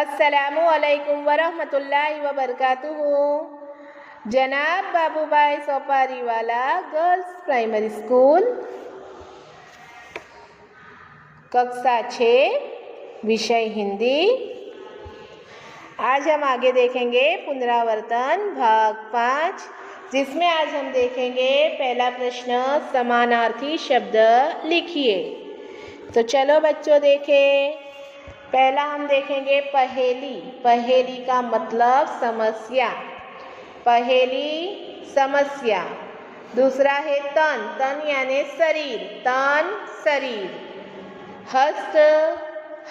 असलकम वरहमतुल्लाहि वबरकातुहू जनाब बाबू भाई सोपारी वाला गर्ल्स प्राइमरी स्कूल कक्षा छः विषय हिंदी आज हम आगे देखेंगे पुनरावर्तन भाग पाँच, जिसमें आज हम देखेंगे पहला प्रश्न, समानार्थी शब्द लिखिए। तो चलो बच्चों देखें। पहला हम देखेंगे पहेली। पहेली का मतलब समस्या। पहेली समस्या। दूसरा है तन। तन यानी शरीर। तन शरीर। हस्त,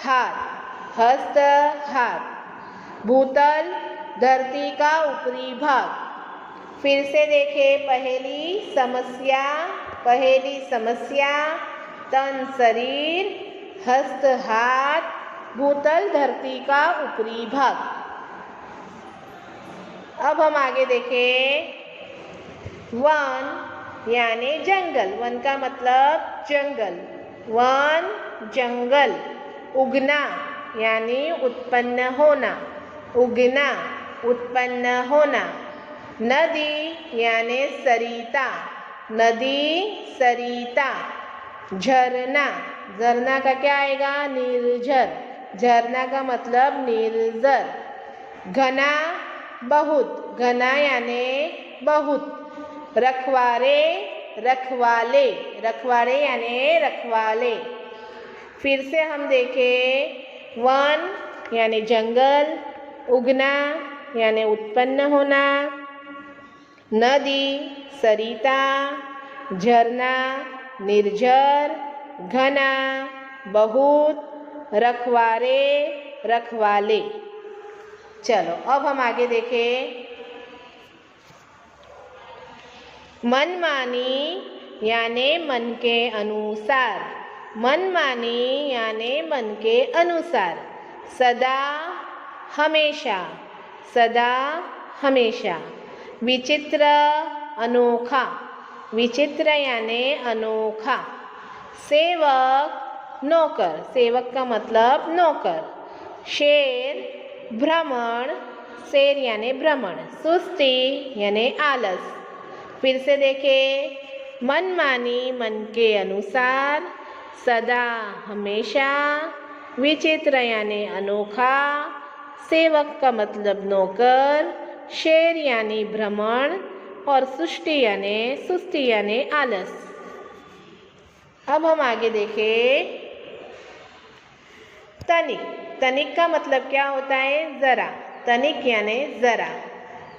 हाथ। हस्त, हाथ। भूतल, धरती का ऊपरी भाग। फिर से देखें पहेली समस्या। पहेली समस्या। तन शरीर, हस्त, हाथ। भूतल धरती का ऊपरी भाग। अब हम आगे देखें। वन यानी जंगल। वन का मतलब जंगल। वन जंगल। उगना यानी उत्पन्न होना। उगना, उत्पन्न होना। नदी यानी सरिता। नदी, सरिता। झरना। झरना का क्या आएगा? निर्झर झरना का मतलब निर्जर घना बहुत, घना यानी बहुत। रखवारे, रखवाले, रखवारे यानी रखवाले। फिर से हम देखें, वन यानी जंगल, उगना यानी उत्पन्न होना। नदी, सरिता, झरना निर्जर घना, बहुत। रखवारे, रखवाले। चलो, अब हम आगे देखें। मनमानी यानी मन के अनुसार। मनमानी यानी मन के अनुसार। सदा, हमेशा। सदा, हमेशा। विचित्र, अनोखा। विचित्र यानी अनोखा। सेवक नौकर, सेवक का मतलब नौकर। शेर भ्रमण शेर यानि भ्रमण सुस्ती यानि आलस। फिर से देखें, मनमानी मन के अनुसार, सदा हमेशा विचित्र यानि अनोखा, सेवक का मतलब नौकर, शेर यानि भ्रमण और सुष्टि यानि, सुस्ती यानि आलस। अब हम आगे देखें तनिक। तनिक का मतलब क्या होता है? ज़रा। तनिक यानी ज़रा।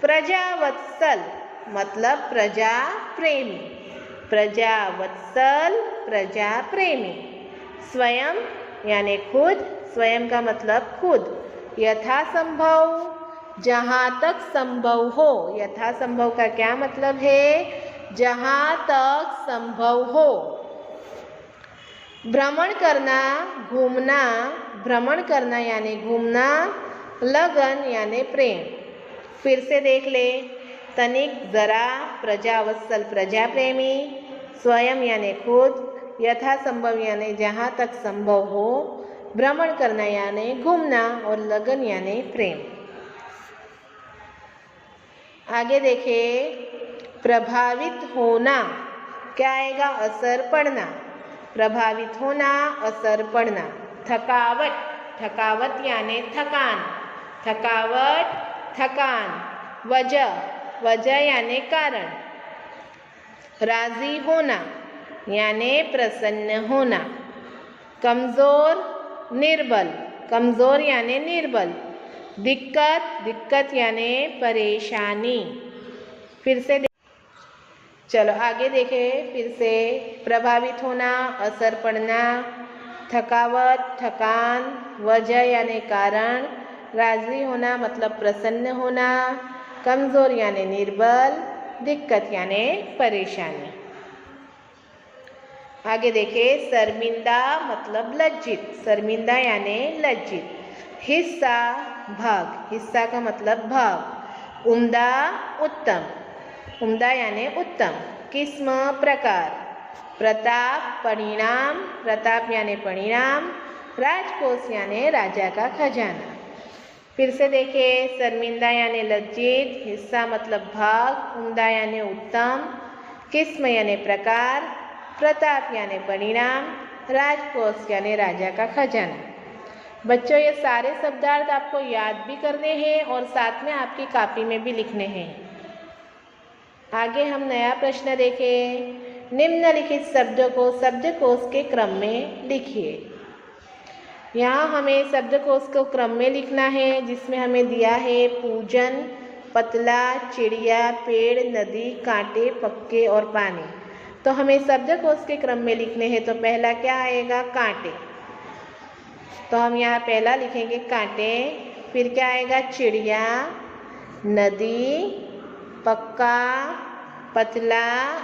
प्रजावत्सल मतलब प्रजा प्रेमी प्रजावत्सल प्रजा प्रेमी स्वयं यानी खुद। स्वयं का मतलब खुद। यथासंभव। जहाँ तक संभव हो। यथासंभव का क्या मतलब है? जहाँ तक संभव हो। भ्रमण करना, घूमना, भ्रमण करना यानी घूमना, लगन यानी प्रेम। फिर से देख ले, तनिक ज़रा प्रजावत्सल प्रजा प्रेमी स्वयं यानी खुद, यथासंभव यानी जहाँ तक संभव हो, भ्रमण करना यानी घूमना और लगन यानी प्रेम। आगे देखे, प्रभावित होना, क्या आएगा? असर पड़ना। प्रभावित होना असर पड़ना थकावट थकावट यानी थकान थकावट थकान वजह वजह यानी कारण राज़ी होना यानी प्रसन्न होना कमज़ोर निर्बल कमज़ोर यानी निर्बल दिक्कत दिक्कत यानी परेशानी फिर से चलो आगे देखें, फिर से प्रभावित होना, असर पड़ना, थकावट, थकान, वजह यानी कारण, राज़ी होना मतलब प्रसन्न होना कमज़ोर यानी निर्बल, दिक्कत यानी परेशानी। आगे देखें, शर्मिंदा मतलब लज्जित, शर्मिंदा यानी लज्जित। हिस्सा, भाग, हिस्सा का मतलब भाग। उम्दा, उत्तम। उम्दा यानी उत्तम। किस्म प्रकार। प्रताप परिणाम प्रताप यानी परिणाम राजकोष यानी राजा का खजाना। फिर से देखिए शर्मिंदा यानी लज्जित, हिस्सा मतलब भाग उम्दा यानी उत्तम। किस्म यानी प्रकार प्रताप यानी परिणाम राजकोष यानी राजा का खजाना। बच्चों, ये सारे शब्दार्थ आपको याद भी करने हैं और साथ में आपकी कापी में भी लिखने हैं। आगे हम नया प्रश्न देखें। निम्नलिखित शब्दों को शब्दकोश के क्रम में लिखिए। यहाँ हमें शब्दकोश को क्रम में लिखना है, जिसमें हमें दिया है पूजन, पतला, चिड़िया, पेड़, नदी, कांटे, पक्के और पानी। तो हमें शब्दकोश के क्रम में लिखने हैं तो पहला क्या आएगा? कांटे। तो हम यहाँ पहला लिखेंगे कांटे, फिर क्या आएगा? चिड़िया, नदी पक्का, पतला,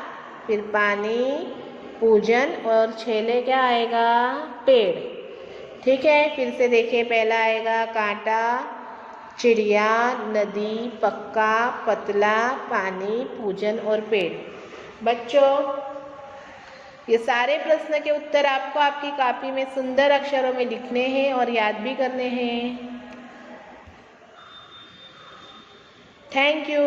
फिर पानी, पूजन और छेले क्या आएगा? पेड़। ठीक है, फिर से देखिए, पहला आएगा कांटा, चिड़िया, नदी, पक्का, पतला, पानी, पूजन और पेड़। बच्चों, ये सारे प्रश्न के उत्तर आपको आपकी कापी में सुंदर अक्षरों में लिखने हैं और याद भी करने हैं। Thank you